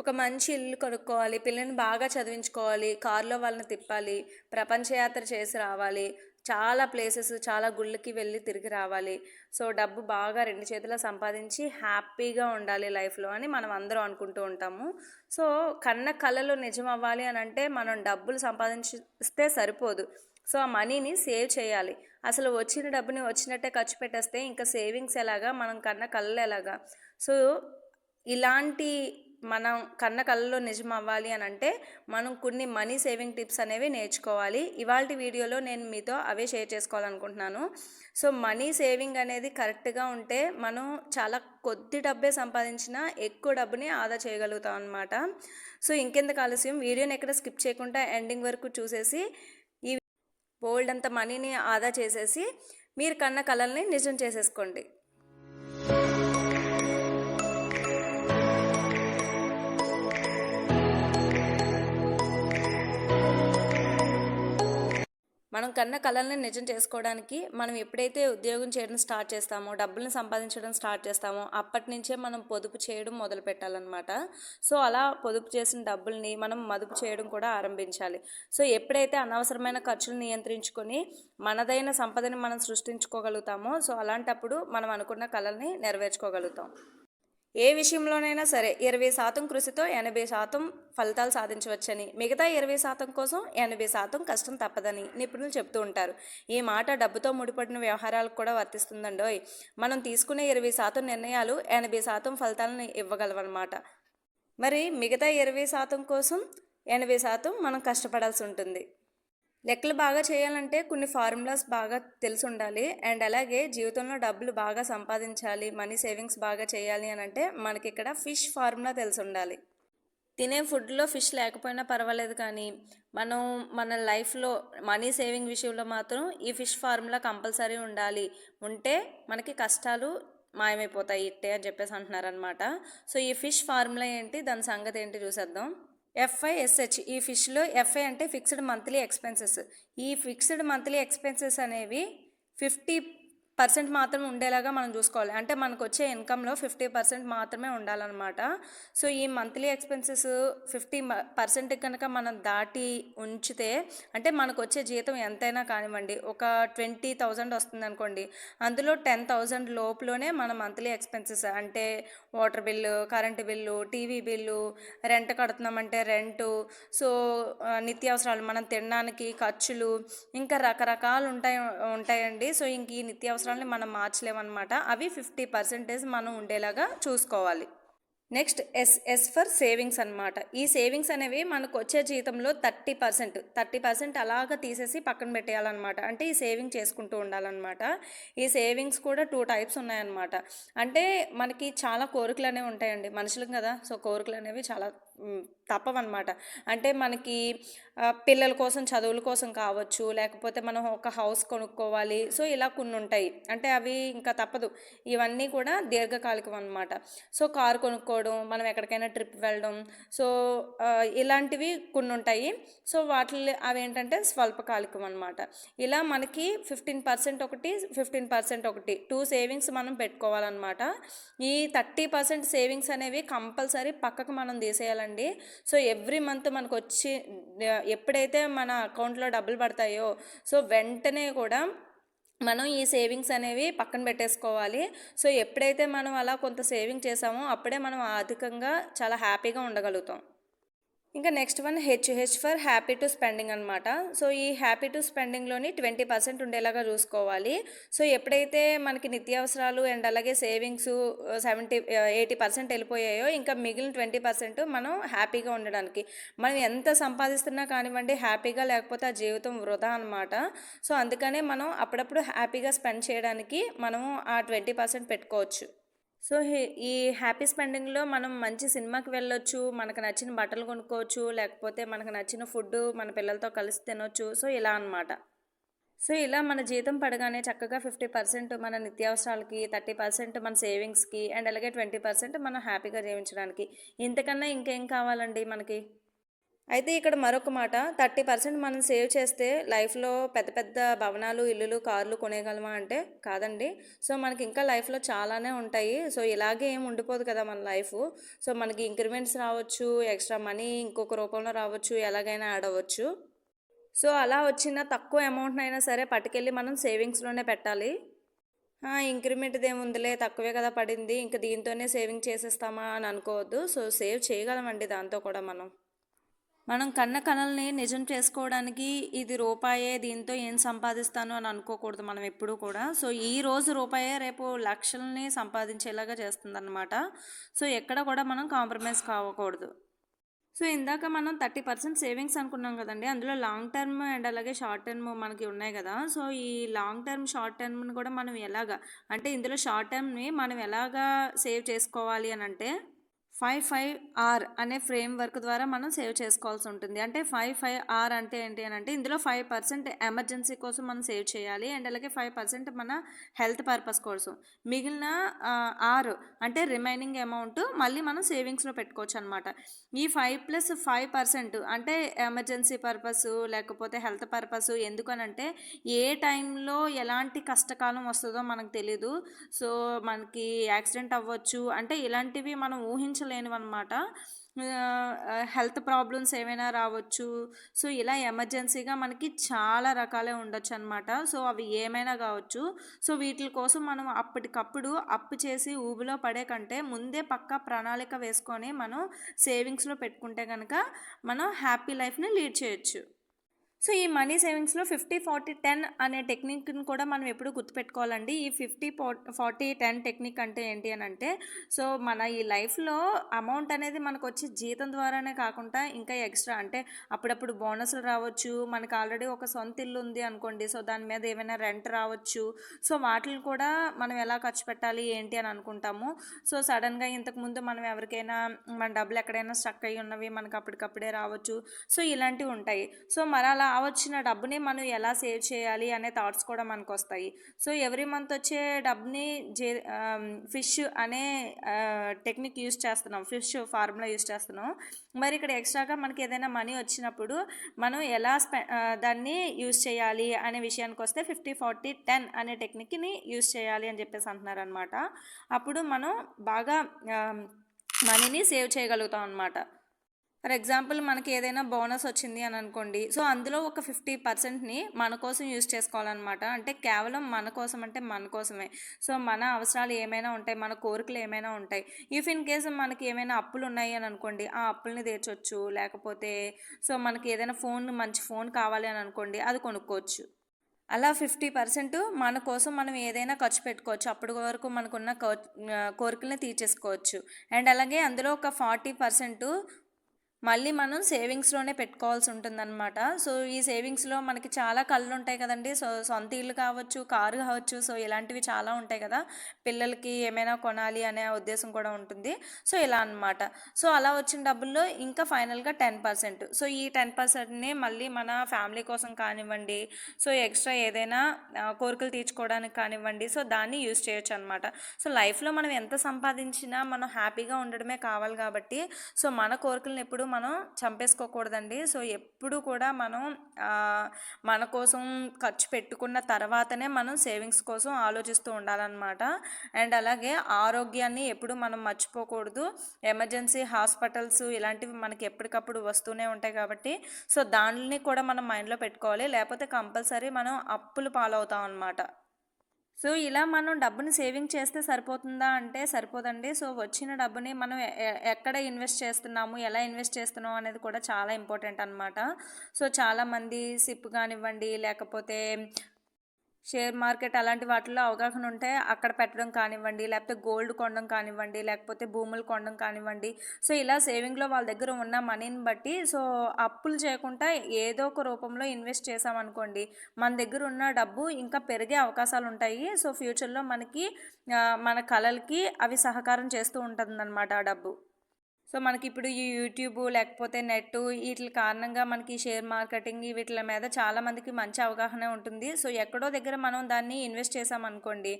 ఒక మంచి ఇల్లు కొనుక్కోవాలి పిల్లల్ని బాగా చదివించుకోవాలి కారులో వాళ్ళని తిప్పాలి ప్రపంచయాత్ర చేసి రావాలి చాలా ప్లేసెస్ చాలా గుళ్ళకి వెళ్ళి తిరిగి రావాలి. సో డబ్బు బాగా రెండు చేతుల సంపాదించి హ్యాపీగా ఉండాలి లైఫ్లో అని మనం అందరం అనుకుంటూ ఉంటాము. సో కన్న కళలు నిజం అవ్వాలి అని అంటే మనం డబ్బులు సంపాదించిస్తే సరిపోదు. సో ఆ మనీని సేవ్ చేయాలి. అసలు వచ్చిన డబ్బుని వచ్చినట్టే ఖర్చు పెట్టేస్తే ఇంకా సేవింగ్స్ ఎలాగా మనం కన్న కళ్ళు ఎలాగా? సో ఇలాంటి మనం కన్న కళ్ళలో నిజం అవ్వాలి అని అంటే మనం కొన్ని మనీ సేవింగ్ టిప్స్ అనేవి నేర్చుకోవాలి. ఇవాళ వీడియోలో నేను మీతో అవే షేర్ చేసుకోవాలనుకుంటున్నాను. సో మనీ సేవింగ్ అనేది కరెక్ట్గా ఉంటే మనం చాలా కొద్ది డబ్బే సంపాదించినా ఎక్కువ డబ్బుని ఆదా చేయగలుగుతాం అనమాట సో ఇంకెందుకు ఆలస్యం? వీడియోని ఎక్కడ స్కిప్ చేయకుండా ఎండింగ్ వరకు చూసేసి ఈ బోల్డ్ అంత మనీని ఆదా చేసేసి మీరు కన్న కళల్ని నిజం చేసేసుకోండి. మనం కన్న కళల్ని నిజం చేసుకోవడానికి మనం ఎప్పుడైతే ఉద్యోగం చేయడం స్టార్ట్ చేస్తామో డబ్బుల్ని సంపాదించడం స్టార్ట్ చేస్తామో అప్పటి నుంచే మనం పొదుపు చేయడం మొదలు పెట్టాలన్నమాట. సో అలా పొదుపు చేసిన డబ్బుల్ని మనం మదుపు చేయడం కూడా ఆరంభించాలి. సో ఎప్పుడైతే అనవసరమైన ఖర్చులు నియంత్రించుకొని మనదైన సంపదని మనం సృష్టించుకోగలుగుతామో సో అలాంటప్పుడు మనం అనుకున్న కళల్ని నెరవేర్చుకోగలుగుతాం. ఏ విషయంలోనైనా సరే ఇరవై శాతం కృషితో ఎనభై శాతం ఫలితాలు సాధించవచ్చని మిగతా ఇరవై శాతం కోసం ఎనభై శాతం కష్టం తప్పదని నిపుణులు చెప్తూ ఉంటారు. ఈ మాట డబ్బుతో ముడిపడిన వ్యవహారాలకు కూడా వర్తిస్తుందండోయ్ మనం తీసుకునే ఇరవై శాతం నిర్ణయాలు ఎనభై శాతం ఫలితాలను ఇవ్వగలవన్నమాట. మరి మిగతా ఇరవై శాతం కోసం ఎనభై శాతం మనం కష్టపడాల్సి ఉంటుంది. లెక్కలు బాగా చేయాలంటే కొన్ని ఫార్ములాస్ బాగా తెలిసి ఉండాలి అండ్ అలాగే జీవితంలో డబ్బులు బాగా సంపాదించాలి మనీ సేవింగ్స్ బాగా చేయాలి అని అంటే మనకి ఇక్కడ ఫిష్ ఫార్ములా తెలిసి ఉండాలి తినే ఫుడ్లో ఫిష్ లేకపోయినా పర్వాలేదు కానీ మనం మన లైఫ్లో మనీ సేవింగ్ విషయంలో మాత్రం ఈ ఫిష్ ఫార్ములా కంపల్సరీ ఉండాలి. ఉంటే మనకి కష్టాలు మాయమైపోతాయి ఇట్టే అని చెప్పేసి అంటున్నారనమాట సో ఈ ఫిష్ ఫార్ములా ఏంటి? దాని సంగతి ఏంటి చూసేద్దాం. ఎఫ్ఐఎస్హెచ్ ఈ ఫిష్లో ఎఫ్ఐ అంటే ఫిక్స్డ్ మంత్లీ ఎక్స్పెన్సెస్ ఈ ఫిక్స్డ్ మంత్లీ ఎక్స్పెన్సెస్ అనేవి ఫిఫ్టీ పర్సెంట్ మాత్రం ఉండేలాగా మనం చూసుకోవాలి. అంటే మనకు వచ్చే ఇన్కంలో ఫిఫ్టీ పర్సెంట్ మాత్రమే ఉండాలన్నమాట. సో ఈ మంత్లీ ఎక్స్పెన్సెస్ ఫిఫ్టీ పర్సెంట్ కనుక మనం దాటి ఉంచితే అంటే మనకు వచ్చే జీతం ఎంతైనా కానివ్వండి ఒక ట్వంటీ థౌజండ్ వస్తుంది అనుకోండి అందులో టెన్ థౌజండ్ లోపులోనే మన మంత్లీ ఎక్స్పెన్సెస్ అంటే water bill current bill TV bill rent కడుతున్నామంటే rent. So నిత్యావసరాలు మనం తినడానికి ఖర్చులు ఇంకా రకరకాలు ఉంటాయి ఉంటాయండి. సో ఇంక ఈ నిత్యావసరాలని మనం మార్చలేమన్నమాట. అవి ఫిఫ్టీ పర్సెంటేజ్ మనం ఉండేలాగా చూసుకోవాలి. Next S S for savings అనమాట ఈ సేవింగ్స్ అనేవి మనకు వచ్చే జీతంలో థర్టీ పర్సెంట్ థర్టీ పర్సెంట్ అలాగ తీసేసి పక్కన పెట్టేయాలన్నమాట. అంటే ఈ సేవింగ్ చేసుకుంటూ ఉండాలన్నమాట. ఈ సేవింగ్స్ కూడా టూ టైప్స్ ఉన్నాయన్నమాట. అంటే మనకి చాలా కోరికలు అనేవి ఉంటాయండి. మనుషులకు కదా. సో కోరికలు అనేవి చాలా తప్పవన్నమాట. అంటే మనకి పిల్లల కోసం చదువుల కోసం కావచ్చు లేకపోతే మనం ఒక హౌస్ కొనుక్కోవాలి. సో ఇలా కొన్ని ఉంటాయి అంటే అవి ఇంకా తప్పదు. ఇవన్నీ కూడా దీర్ఘకాలికం అనమాట సో కారు కొనుక్కోవడం మనం ఎక్కడికైనా ట్రిప్ వెళ్ళడం సో ఇలాంటివి కొన్ని ఉంటాయి సో వాటి అవి ఏంటంటే స్వల్పకాలికం అనమాట ఇలా మనకి ఫిఫ్టీన్ పర్సెంట్ ఒకటి ఫిఫ్టీన్ పర్సెంట్ ఒకటి టూ సేవింగ్స్ మనం పెట్టుకోవాలన్నమాట. ఈ థర్టీ పర్సెంట్ సేవింగ్స్ అనేవి కంపల్సరీ పక్కకు మనం తీసేయాలండి అండి. సో ఎవ్రీ మంత్ మనకు వచ్చి ఎప్పుడైతే మన అకౌంట్లో డబ్బులు పడతాయో సో వెంటనే కూడా మనం ఈ సేవింగ్స్ అనేవి పక్కన పెట్టేసుకోవాలి. సో ఎప్పుడైతే మనం అలా కొంత సేవింగ్ చేసామో అప్పుడే మనం ఆర్థికంగా చాలా హ్యాపీగా ఉండగలుగుతాం. ఇంకా next one HH for happy to spending అనమాట సో ఈ హ్యాపీ టు స్పెండింగ్లోని ట్వంటీ పర్సెంట్ ఉండేలాగా చూసుకోవాలి. సో ఎప్పుడైతే మనకి నిత్యావసరాలు అండ్ అలాగే సేవింగ్స్ సెవెంటీ ఎయిటీ పర్సెంట్ వెళ్ళిపోయాయో ఇంకా మిగిలిన ట్వంటీ పర్సెంట్ మనం హ్యాపీగా ఉండడానికి. మనం ఎంత సంపాదిస్తున్నా కానివ్వండి హ్యాపీగా లేకపోతే ఆ జీవితం వృధా అనమాట సో అందుకనే మనం అప్పుడప్పుడు హ్యాపీగా స్పెండ్ చేయడానికి మనము ఆ ట్వంటీ పర్సెంట్ పెట్టుకోవచ్చు. సో ఈ హ్యాపీ స్పెండింగ్లో మనం మంచి సినిమాకి వెళ్ళొచ్చు మనకు నచ్చిన బట్టలు కొనుక్కోవచ్చు లేకపోతే మనకు నచ్చిన ఫుడ్ మన పిల్లలతో కలిసి తినొచ్చు. సో ఇలా అనమాట సో ఇలా మన జీతం పడగానే చక్కగా ఫిఫ్టీ పర్సెంట్ మన నిత్యావసరాలకి థర్టీ పర్సెంట్ మన సేవింగ్స్కి అండ్ అలాగే ట్వంటీ పర్సెంట్ మనం హ్యాపీగా జీవించడానికి. ఇంతకన్నా ఇంకేం కావాలండి మనకి? అయితే ఇక్కడ మరొక మాట థర్టీ పర్సెంట్ మనం సేవ్ చేస్తే లైఫ్లో పెద్ద పెద్ద భవనాలు ఇల్లులు కార్లు కొనేయగలమా అంటే కాదండి. సో మనకి ఇంకా లైఫ్లో చాలానే ఉంటాయి. సో ఇలాగే ఏం ఉండిపోదు కదా మన లైఫ్. సో మనకి ఇంక్రిమెంట్స్ రావచ్చు ఎక్స్ట్రా మనీ ఇంకొక రూపంలో రావచ్చు ఎలాగైనా యాడ్ అవ్వచ్చు. సో అలా వచ్చిన తక్కువ అమౌంట్ అయినా సరే పట్టుకెళ్ళి మనం సేవింగ్స్లోనే పెట్టాలి. ఇంక్రిమెంట్ ఏముందిలే తక్కువే కదా పడింది ఇంకా దీంతోనే సేవింగ్ చేసేస్తామా అని అనుకోవద్దు. సో సేవ్ చేయగలమండి దాంతో కూడా మనం. మనం కన్న కళల్ని నిజం చేసుకోవడానికి ఇది రూపాయే దీంతో ఏం సంపాదిస్తాను అని అనుకోకూడదు మనం ఎప్పుడూ కూడా. సో ఈ రోజు రూపాయే రేపు లక్షల్ని సంపాదించేలాగా చేస్తుందన్నమాట. సో ఎక్కడ కూడా మనం కాంప్రమైజ్ కావకూడదు. సో ఇందాక మనం థర్టీ పర్సెంట్ సేవింగ్స్ అనుకున్నాం కదండి అందులో లాంగ్ టర్మ్ అండ్ అలాగే షార్ట్ టర్మ్ మనకి ఉన్నాయి కదా. సో ఈ లాంగ్ టర్మ్ షార్ట్ టర్మ్ని కూడా మనం ఎలాగా అంటే ఇందులో షార్ట్ టర్మ్ని మనం ఎలాగా సేవ్ చేసుకోవాలి అని అంటే ఫైవ్ ఫైవ్ ఆర్ అనే ఫ్రేమ్ వర్క్ ద్వారా మనం సేవ్ చేసుకోవాల్సి ఉంటుంది. అంటే ఫైవ్ ఫైవ్ ఆర్ అంటే ఏంటి అని అంటే ఇందులో ఫైవ్ పర్సెంట్ ఎమర్జెన్సీ కోసం మనం సేవ్ చేయాలి. అండ్ అలాగే ఫైవ్ పర్సెంట్ మన హెల్త్ పర్పస్ కోసం. మిగిలిన ఆర్ అంటే రిమైనింగ్ అమౌంట్ మళ్ళీ మనం సేవింగ్స్లో పెట్టుకోవచ్చు అనమాట ఈ ఫైవ్ ప్లస్ ఫైవ్ పర్సెంట్ అంటే ఎమర్జెన్సీ పర్పస్ లేకపోతే హెల్త్ పర్పస్ ఎందుకనంటే ఏ టైంలో ఎలాంటి కష్టకాలం వస్తుందో మనకు తెలీదు. సో మనకి యాక్సిడెంట్ అవ్వచ్చు. అంటే ఇలాంటివి మనం ఊహించ అనమాట హెల్త్ ప్రాబ్లమ్స్ ఏమైనా రావచ్చు. సో ఇలా ఎమర్జెన్సీగా మనకి చాలా రకాలే ఉండొచ్చు అనమాట సో అవి ఏమైనా కావచ్చు. సో వీటి కోసం మనం అప్పటికప్పుడు అప్పు చేసి ఊబిలో పడే కంటే ముందే పక్కా ప్రణాళిక వేసుకొని మనం సేవింగ్స్లో పెట్టుకుంటే కనుక మనం హ్యాపీ లైఫ్ని లీడ్ చేయొచ్చు. సో ఈ మనీ సేవింగ్స్లో ఫిఫ్టీ ఫార్టీ టెన్ అనే టెక్నిక్ని కూడా మనం ఎప్పుడు గుర్తుపెట్టుకోవాలండి. ఈ ఫిఫ్టీ ఫార్టీ టెన్ టెక్నిక్ అంటే ఏంటి అని అంటే సో మన ఈ లైఫ్లో అమౌంట్ అనేది మనకు వచ్చి జీతం ద్వారానే కాకుండా ఇంకా ఎక్స్ట్రా అంటే అప్పుడప్పుడు బోనస్లు రావచ్చు. మనకు ఆల్రెడీ ఒక సొంత ఇల్లు ఉంది అనుకోండి సో దాని మీద ఏమైనా రెంట్ రావచ్చు. సో వాటిని కూడా మనం ఎలా ఖర్చు పెట్టాలి ఏంటి అని అనుకుంటాము. సో సడన్గా ఇంతకుముందు మనం ఎవరికైనా మన డబ్బులు ఎక్కడైనా స్టక్ అయ్యి ఉన్నవి మనకు అప్పటికప్పుడే రావచ్చు. సో ఇలాంటివి ఉంటాయి. సో మరి అలా వచ్చిన డబ్బుని మనం ఎలా సేవ్ చేయాలి అనే థాట్స్ కూడా మనకు వస్తాయి సో ఎవ్రీ మంత్ వచ్చే డబ్బుని జే ఫిష్ అనే టెక్నిక్ యూస్ చేస్తున్నాం. ఫిష్ ఫార్ములా యూస్ చేస్తున్నాం. మరి ఇక్కడ ఎక్స్ట్రాగా మనకి ఏదైనా మనీ వచ్చినప్పుడు మనం ఎలా స్పె దాన్ని యూస్ చేయాలి అనే విషయానికి వస్తే ఫిఫ్టీ ఫార్టీ టెన్ అనే టెక్నిక్ని యూస్ చేయాలి అని చెప్పేసి అంటున్నారు అనమాట అప్పుడు మనం బాగా మనీని సేవ్ చేయగలుగుతాం అనమాట ఫర్ ఎగ్జాంపుల్ మనకి ఏదైనా బోనస్ వచ్చింది అని అనుకోండి సో అందులో ఒక ఫిఫ్టీ పర్సెంట్ని మన కోసం యూజ్ చేసుకోవాలన్నమాట. అంటే కేవలం మన కోసం అంటే మన కోసమే. సో మన అవసరాలు ఏమైనా ఉంటాయి మన కోరికలు ఏమైనా ఉంటాయి. ఇఫ్ ఇన్ కేసు మనకి ఏమైనా అప్పులు ఉన్నాయి అని అనుకోండి ఆ అప్పుల్ని తీర్చొచ్చు. లేకపోతే సో మనకి ఏదైనా ఫోన్ మంచి ఫోన్ కావాలి అని అనుకోండి అది కొనుక్కోవచ్చు. అలా ఫిఫ్టీ పర్సెంట్ మన కోసం మనం ఏదైనా ఖర్చు పెట్టుకోవచ్చు. అప్పటి వరకు మనకున్న కోరికల్ని తీర్చేసుకోవచ్చు. అండ్ అలాగే అందులో ఒక ఫార్టీ పర్సెంట్ మళ్ళీ మనం సేవింగ్స్లోనే పెట్టుకోవాల్సి ఉంటుందన్నమాట సో ఈ సేవింగ్స్లో మనకి చాలా కళ్ళు ఉంటాయి కదండి. సో సొంత ఇల్లు కావచ్చు కారు కావచ్చు సో ఇలాంటివి చాలా ఉంటాయి కదా. పిల్లలకి ఏమైనా కొనాలి అనే ఉద్దేశం కూడా ఉంటుంది. సో ఇలా అనమాట సో అలా వచ్చిన డబ్బుల్లో ఇంకా ఫైనల్గా టెన్ పర్సెంట్. సో ఈ టెన్ పర్సెంట్ని మళ్ళీ మన ఫ్యామిలీ కోసం కానివ్వండి సో ఎక్స్ట్రా ఏదైనా కోరికలు తీర్చుకోవడానికి కానివ్వండి సో దాన్ని యూజ్ చేయొచ్చు అనమాట సో లైఫ్లో మనం ఎంత సంపాదించినా మనం హ్యాపీగా ఉండడమే కావాలి కాబట్టి సో మన కోరికలను ఎప్పుడు మనం చంపేసుకోకూడదండి. సో ఎప్పుడు కూడా మనం మన కోసం ఖర్చు పెట్టుకున్న తర్వాతనే మనం సేవింగ్స్ కోసం ఆలోచిస్తూ ఉండాలన్నమాట. అండ్ అలాగే ఆరోగ్యాన్ని ఎప్పుడు మనం మర్చిపోకూడదు. ఎమర్జెన్సీ హాస్పిటల్స్ ఇలాంటివి మనకి ఎప్పటికప్పుడు వస్తూనే ఉంటాయి కాబట్టి. సో దానిని కూడా మనం మైండ్లో పెట్టుకోవాలి. లేకపోతే కంపల్సరీ మనం అప్పులు పాలవుతాం అనమాట సో ఇలా మనం డబ్బుని సేవింగ్ చేస్తే సరిపోతుందా అంటే సరిపోదండి. సో వచ్చిన డబ్బుని మనం ఎక్కడ ఇన్వెస్ట్ చేస్తున్నాము ఎలా ఇన్వెస్ట్ చేస్తున్నాం అనేది కూడా చాలా ఇంపార్టెంట్ అనమాట సో చాలామంది సిప్ కానివ్వండి లేకపోతే షేర్ మార్కెట్ అలాంటి వాటిల్లో అవగాహన ఉంటే అక్కడ పెట్టడం కానివ్వండి లేకపోతే గోల్డ్ కొనడం కానివ్వండి లేకపోతే భూములు కొనడం కానివ్వండి. సో ఇలా సేవింగ్లో వాళ్ళ దగ్గర ఉన్న మనీని బట్టి సో అప్పులు చేయకుండా ఏదో ఒక రూపంలో ఇన్వెస్ట్ చేసామనుకోండి మన దగ్గర ఉన్న డబ్బు ఇంకా పెరిగే అవకాశాలు ఉంటాయి. సో ఫ్యూచర్లో మనకి మన కళలకి అవి సహకారం చేస్తూ ఉంటుందన్నమాట ఆ డబ్బు. సో మనకి ఇప్పుడు ఈ యూట్యూబ్ లేకపోతే నెట్ వీటి కారణంగా మనకి షేర్ మార్కెటింగ్ వీటి మీద చాలా మందికి మంచి అవగాహన ఉంటుంది. సో ఎక్కడో దగ్గర మనం దాన్ని ఇన్వెస్ట్ చేసామనుకోండి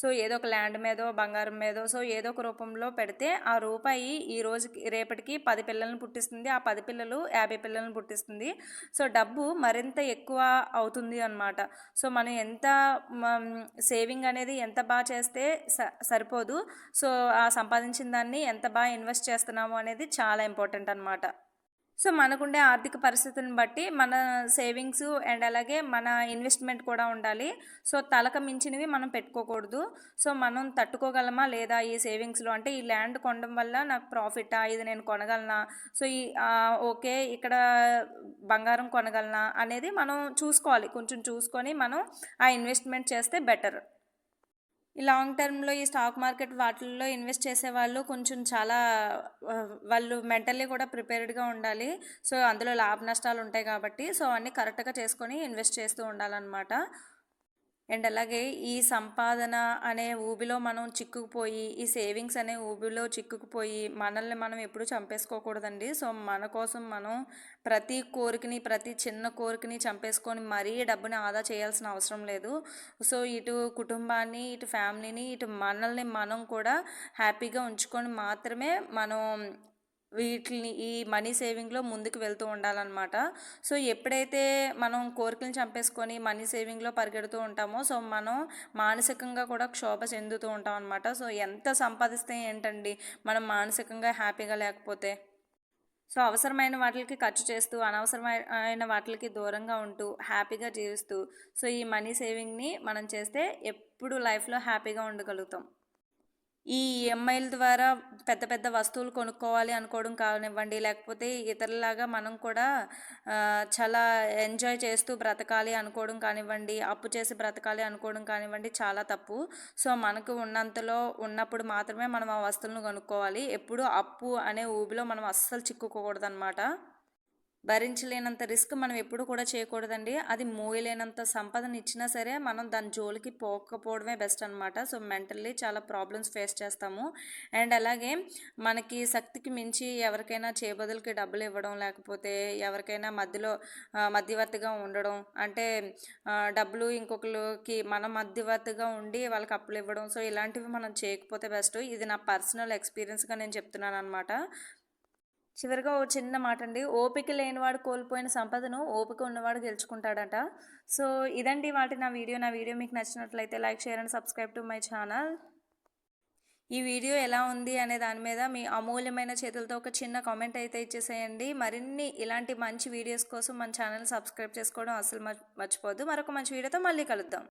సో ఏదో ఒక ల్యాండ్ మీదో బంగారం మీదో సో ఏదో ఒక రూపంలో పెడితే ఆ రూపాయి ఈ రోజుకి రేపటికి పది పిల్లలను పుట్టిస్తుంది ఆ పది పిల్లలు యాభై పిల్లలను పుట్టిస్తుంది. సో డబ్బు మరింత ఎక్కువ అవుతుంది అనమాట సో మనం ఎంత సేవింగ్ అనేది ఎంత బాగా చేస్తే స సరిపోదు. సో ఆ సంపాదించిన దాన్ని ఎంత బాగా ఇన్వెస్ట్ చేస్తున్నాము అనేది చాలా ఇంపార్టెంట్ అనమాట సో మనకుండే ఆర్థిక పరిస్థితిని బట్టి మన సేవింగ్స్ అండ్ అలాగే మన ఇన్వెస్ట్మెంట్ కూడా ఉండాలి. సో తలక మించినవి మనం పెట్టుకోకూడదు. సో మనం తట్టుకోగలమా లేదా ఈ సేవింగ్స్లో? అంటే ఈ ల్యాండ్ కొనడం వల్ల నాకు ప్రాఫిటా? ఇది నేను కొనగలనా? సో ఈ ఓకే ఇక్కడ బంగారం కొనగలనా? అనేది మనం చూసుకోవాలి. కొంచెం చూసుకొని మనం ఆ ఇన్వెస్ట్మెంట్ చేస్తే బెటర్. ఈ లాంగ్ టర్మ్లో ఈ స్టాక్ మార్కెట్ వాటిల్లో ఇన్వెస్ట్ చేసే వాళ్ళు కొంచెం చాలా వాళ్ళు మెంటల్లీ కూడా ప్రిపేర్డ్గా ఉండాలి. సో అందులో లాభ నష్టాలు ఉంటాయి కాబట్టి సో అన్నీ కరెక్ట్గా చేసుకొని ఇన్వెస్ట్ చేస్తూ ఉండాలన్నమాట. అండ్ అలాగే ఈ సంపాదన అనే ఊబిలో మనం చిక్కుకుపోయి ఈ సేవింగ్స్ అనే ఊబిలో చిక్కుకుపోయి మనల్ని మనం ఎప్పుడు చంపేసుకోకూడదండి. సో మన కోసం మనం ప్రతి కోరికని ప్రతి చిన్న కోరికని చంపేసుకొని మరీ డబ్బుని ఆదా చేయాల్సిన అవసరం లేదు. సో ఇటు కుటుంబాన్ని ఇటు ఫ్యామిలీని ఇటు మనల్ని మనం కూడా హ్యాపీగా ఉంచుకొని మాత్రమే మనం వీటిని ఈ మనీ సేవింగ్లో ముందుకు వెళ్తూ ఉండాలన్నమాట. సో ఎప్పుడైతే మనం కోరికలను చంపేసుకొని మనీ సేవింగ్లో పరిగెడుతూ ఉంటామో సో మనం మానసికంగా కూడా క్షోభ చెందుతూ ఉంటాం అనమాట సో ఎంత సంపాదిస్తే ఏంటండి? మనం మానసికంగా హ్యాపీగా లేకపోతే. సో అవసరమైన వాటికి ఖర్చు చేస్తూ అనవసరమైన వాటికి దూరంగా ఉంటూ హ్యాపీగా జీవిస్తూ సో ఈ మనీ సేవింగ్ని మనం చేస్తే ఎప్పుడు లైఫ్లో హ్యాపీగా ఉండగలుగుతాం. ఈ ఈఎంఐల ద్వారా పెద్ద పెద్ద వస్తువులు కొనుక్కోవాలి అనుకోవడం కానివ్వండి లేకపోతే ఇతరులాగా మనం కూడా చాలా ఎంజాయ్ చేస్తూ బ్రతకాలి అనుకోవడం కానివ్వండి అప్పు చేసి బ్రతకాలి అనుకోవడం కానివ్వండి చాలా తప్పు. సో మనకు ఉన్నంతలో ఉన్నప్పుడు మాత్రమే మనం ఆ వస్తువులను కొనుక్కోవాలి. ఎప్పుడు అప్పు అనే ఊబిలో మనం అస్సలు చిక్కుకోకూడదు అనమాట భరించలేనంత రిస్క్ మనం ఎప్పుడు కూడా చేయకూడదండి. అది మోయలేనంత సంపదను ఇచ్చినా సరే మనం దాని జోలికి పోకపోవడమే బెస్ట్ అనమాట సో మెంటల్లీ చాలా ప్రాబ్లమ్స్ ఫేస్ చేస్తాము. అండ్ అలాగే మనకి శక్తికి మించి ఎవరికైనా చేబదులకి డబ్బులు ఇవ్వడం లేకపోతే ఎవరికైనా మధ్యలో మధ్యవర్తిగా ఉండడం అంటే డబ్బులు ఇంకొకరికి మనం మధ్యవర్తిగా ఉండి వాళ్ళకి అప్పులు ఇవ్వడం సో ఇలాంటివి మనం చేయకపోతే బెస్ట్. ఇది నా పర్సనల్ ఎక్స్పీరియన్స్గా నేను చెప్తున్నాను అనమాట చివరిగా ఓ చిన్న మాట అండి ఓపిక లేనివాడు కోల్పోయిన సంపదను ఓపిక ఉన్నవాడు గెలుచుకుంటాడట. సో ఇదండి వాటి నా వీడియో. నా వీడియో మీకు నచ్చినట్లయితే like share and subscribe to my channel. ఈ వీడియో ఎలా ఉంది అనే దాని మీద మీ అమూల్యమైన చేతులతో ఒక చిన్న కామెంట్ అయితే ఇచ్చేసేయండి. మరిన్ని ఇలాంటి మంచి వీడియోస్ కోసం మన ఛానల్ సబ్స్క్రైబ్ చేసుకోవడం అసలు మర్చిపోద్దు మరొక మంచి వీడియోతో మళ్ళీ కలుద్దాం.